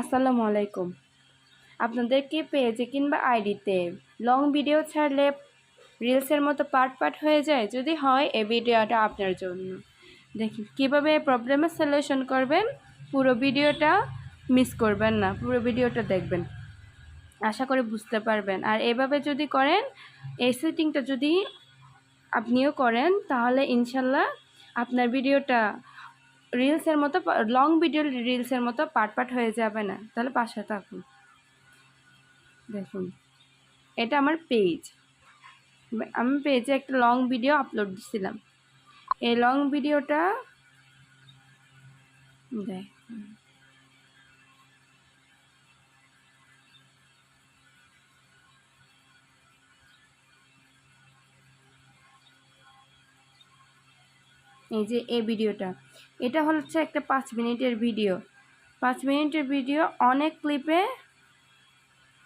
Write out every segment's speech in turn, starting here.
আসসালামু আলাইকুম। আপনাদেরকে পেজে কিংবা আইডিতে লং ভিডিও ছাড়লে রিলসের মতো পার্ট পার্ট হয়ে যায় যদি হয় এই ভিডিওটা আপনার জন্য। দেখি, কীভাবে প্রবলেমের সলিউশন করবেন? পুরো ভিডিওটা মিস করবেন না, পুরো ভিডিওটা দেখবেন। আশা করি বুঝতে পারবেন। আর এভাবে যদি করেন, এই সেটিংটা যদি আপনিও করেন, তাহলে ইনশাল্লাহ আপনার ভিডিওটা রিলসের মতো লং ভিডিও রিলসের মতো পার্ট পার্ট হয়ে যাবে না। তাহলে পাশে থাকুন। দেখুন, এটা আমার পেজ আমি পেজে একটা লং ভিডিও আপলোড দিছিলাম। এই লং ভিডিওটা দেখ। এই যে এই ভিডিওটা। এটা হচ্ছে একটা পাঁচ মিনিটের ভিডিও। পাঁচ মিনিটের ভিডিও অনেক ক্লিপে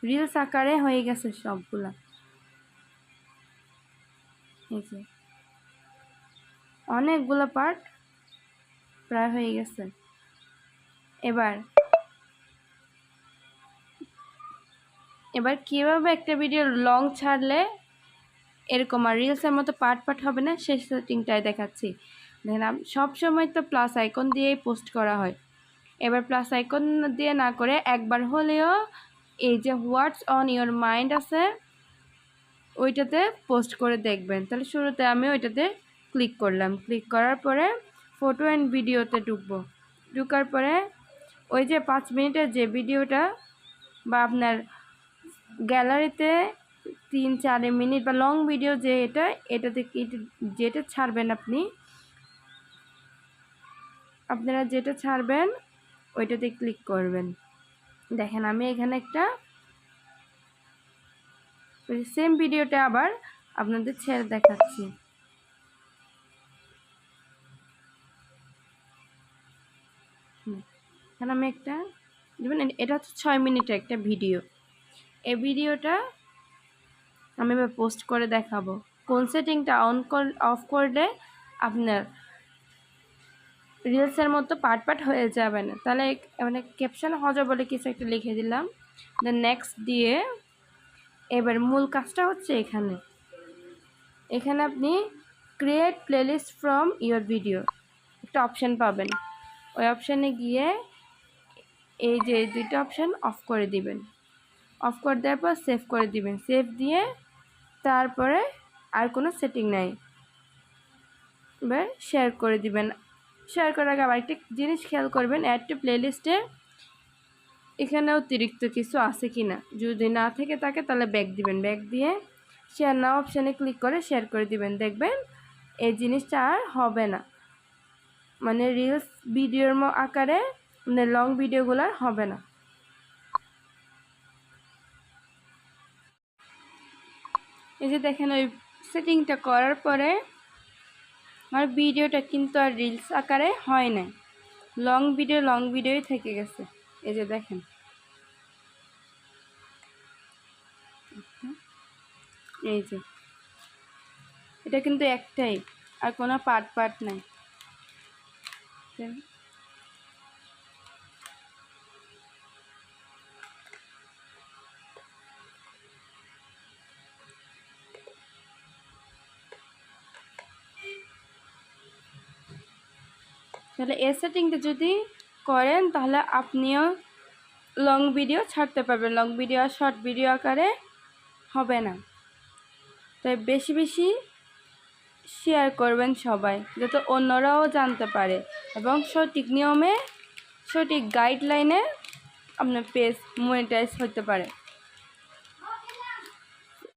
রিলস আকারে হয়ে গেছে সবগুলা। এই যে। অনেকগুলো পার্ট প্রায় হয়ে গেছে। এবার এবার কীভাবে একটা ভিডিও লং ছাড়লে এরকম আর রিলসের মতো পার্ট পার্ট হবে না, সেই সেটিংটাই দেখাচ্ছি। দেখেন সবসময় তো প্লাস আইকন দিয়েই পোস্ট করা হয়। এবার প্লাস আইকন দিয়ে না করে একবার হলেও এই যে হোয়াটস অন ইয়োর মাইন্ড আছে, ওইটাতে পোস্ট করে দেখবেন। তাহলে শুরুতে আমি ওইটাতে ক্লিক করলাম। ক্লিক করার পরে ফটো অ্যান্ড ভিডিওতে ঢুকবো। ঢুকার পরে ওই যে পাঁচ মিনিটের যে ভিডিওটা বা আপনার গ্যালারিতে তিন, চার মিনিট বা লং ভিডিও যে এটা, এটাতে যেটা ছাড়বেন আপনি আপনারা যেটা ছাড়বেন, ওইটাতে ক্লিক করবেন। দেখেন, আমি এখানে একটা সেম ভিডিওটা আবার আপনাদের ছেড়ে দেখাচ্ছি। এখানে আমি একটা, দেখবেন এটা হচ্ছে ছয় মিনিটের একটা ভিডিও এই ভিডিওটা আমি এবার পোস্ট করে দেখাবো। কোন সেটিংটা অন কর অফ করলে আপনার রিলসের মতো পার্ট পার্ট হয়ে যাবে না। তাহলে মানে ক্যাপশন হজ বলে কিছু একটা লিখে দিলাম। দেন নেক্সট দিয়ে এবার মূল কাজটা হচ্ছে এখানে। এখানে আপনি create playlist from your video একটা অপশান পাবেন। ওই অপশানে গিয়ে এই যে দুইটা অপশান অফ করে দিবেন। অফ করে দেওয়ার পর সেভ করে দিবেন। সেভ দিয়ে তারপরে আর কোনো সেটিং নাই। এবার শেয়ার করে দিবেন। শেয়ার করার আগে আবার একটা জিনিস খেয়াল করবেন অ্যাড টু প্লেলিস্টে এখানে অতিরিক্ত কিছু আছে কি না যদি না থেকে থাকে তাহলে ব্যাক দিবেন। ব্যাক দিয়ে শেয়ার না অপশানে ক্লিক করে শেয়ার করে দিবেন। দেখবেন এই জিনিসটা আর হবে না। মানে রিলস ভিডিওর আকারে মানে লং ভিডিওগুলো আর হবে না। এই যে দেখেন ওই সেটিংটা করার পরে আমার ভিডিওটা কিন্তু আর রিলস আকারে হয় না লং ভিডিও লং ভিডিওই থেকে গেছে। এই যে দেখেন। এই যে। এটা কিন্তু একটাই, আর কোনো পার্ট পার্ট নাই। তাহলে এ সেটিংটা যদি করেন, তাহলে আপনিও লং ভিডিও ছাড়তে পারবেন। লং ভিডিও আর শর্ট ভিডিও আকারে হবে না। তাই বেশি বেশি শেয়ার করবেন সবাই, যাতে অন্যরাও জানতে পারে এবং সঠিক নিয়মে সঠিক গাইডলাইনে আপনার পেজ মনিটাইজ হতে পারে।